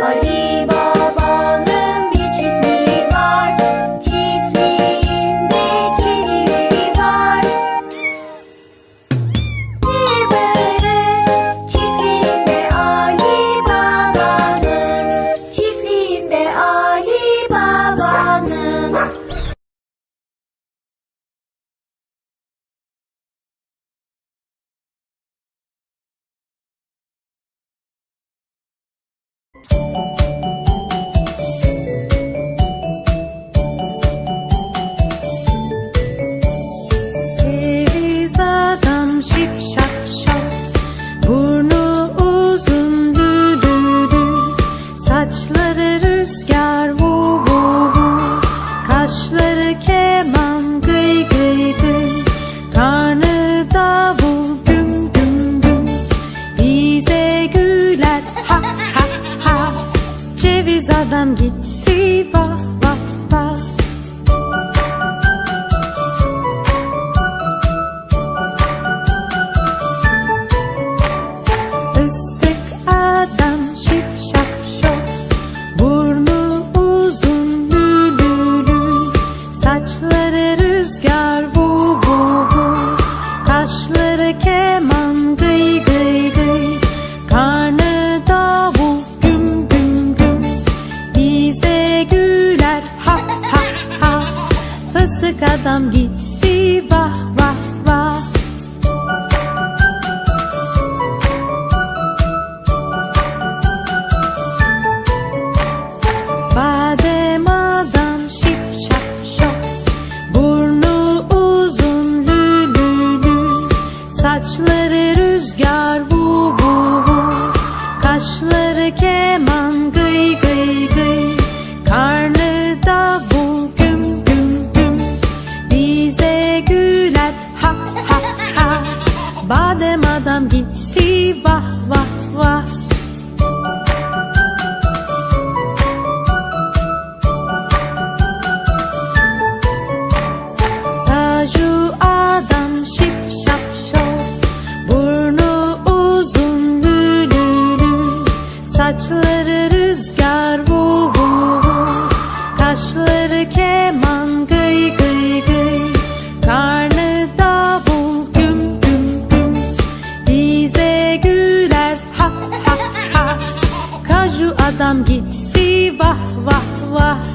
Por Saçları keman gıy gıy gıy. Karnı davul güm güm güm. Bize güler ha ha ha. Ceviz adam gitti Madem adam gitti vah vah vah. Saju adam şip şap şov Burnu uzun lülülü. Saçları rüzgar vu vu vu Kaşları ke Gitti vah vah vah.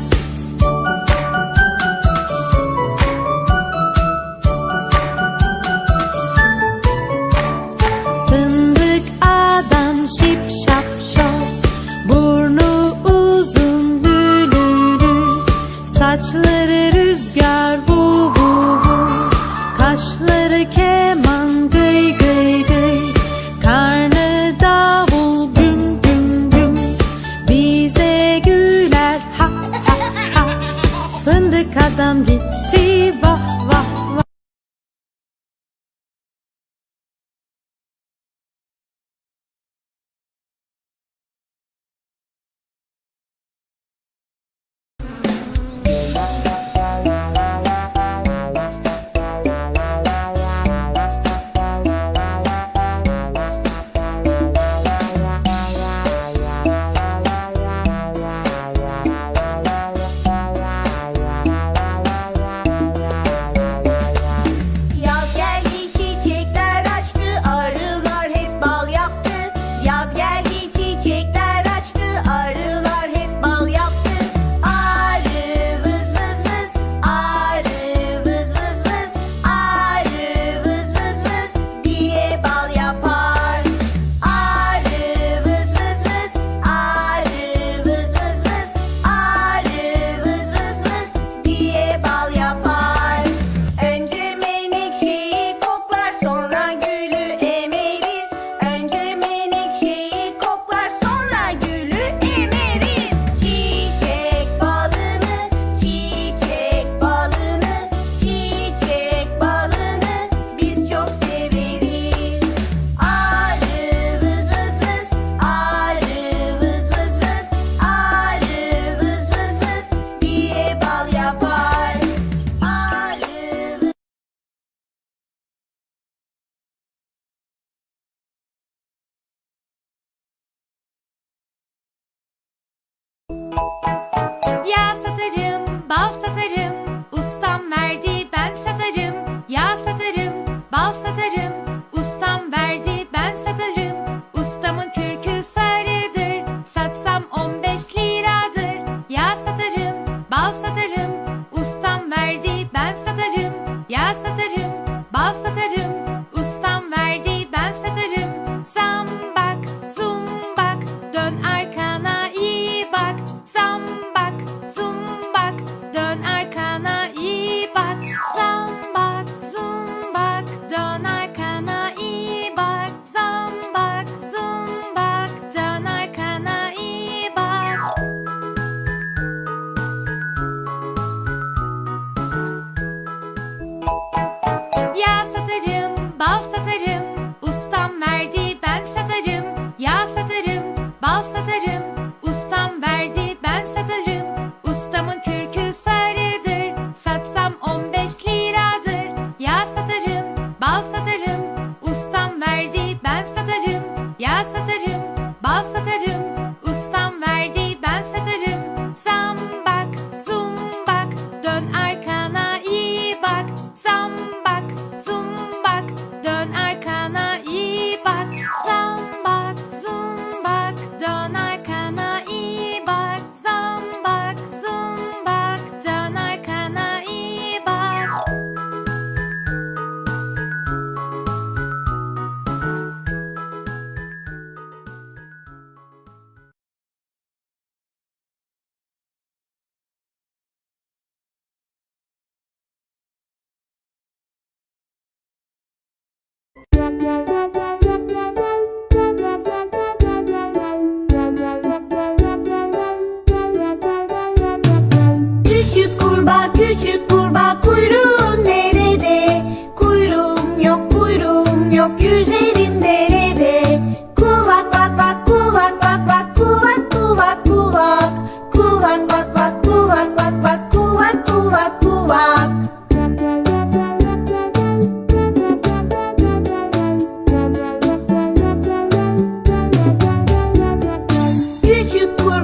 adam gitti vah satarım. Ustam verdi ben satarım. Yağ satarım, bal satarım. Ustam verdi ben satarım. Ustamın kürkü sar bal satarım. Ustam verdi ben satarım. Yağ satarım, bal satarım. Ustam verdi ben satarım. Ustamın kürkü sarıdır. Satsam 15 liradır. Yağ satarım, bal satarım. Ustam verdi ben satarım. Yağ satarım, bal satarım.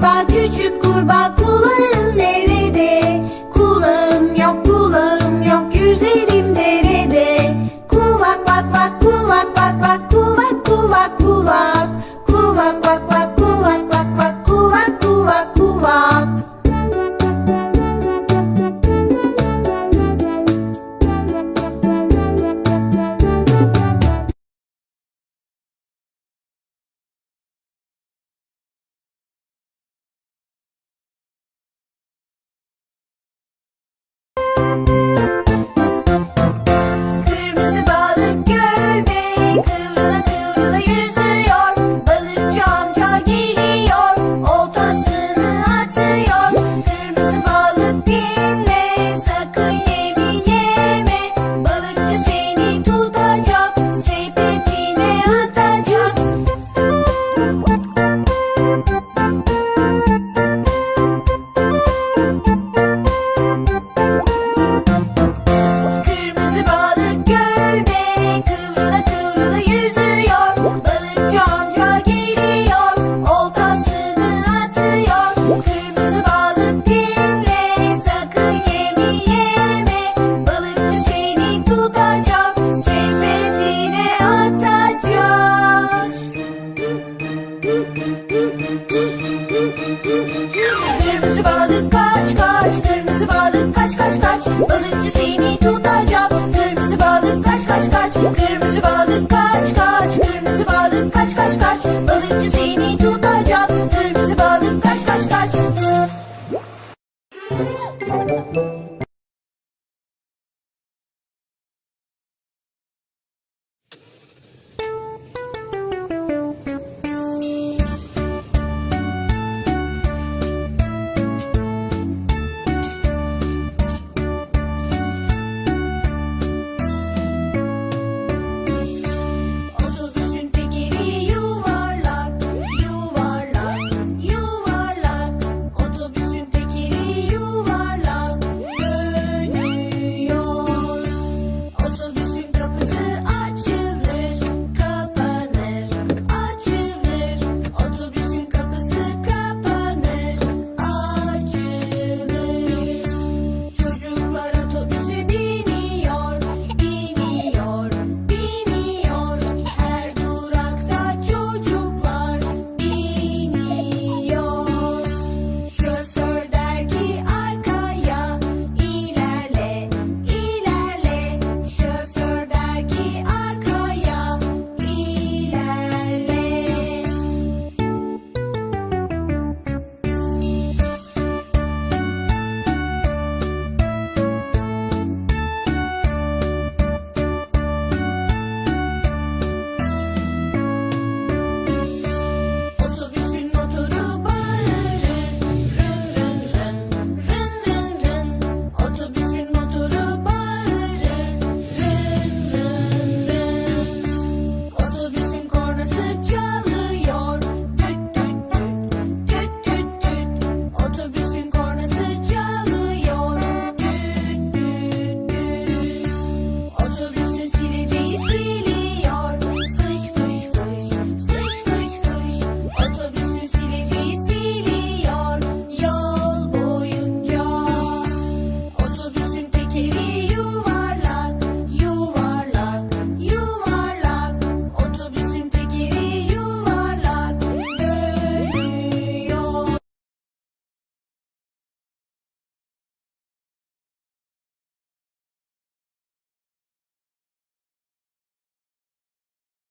Và 句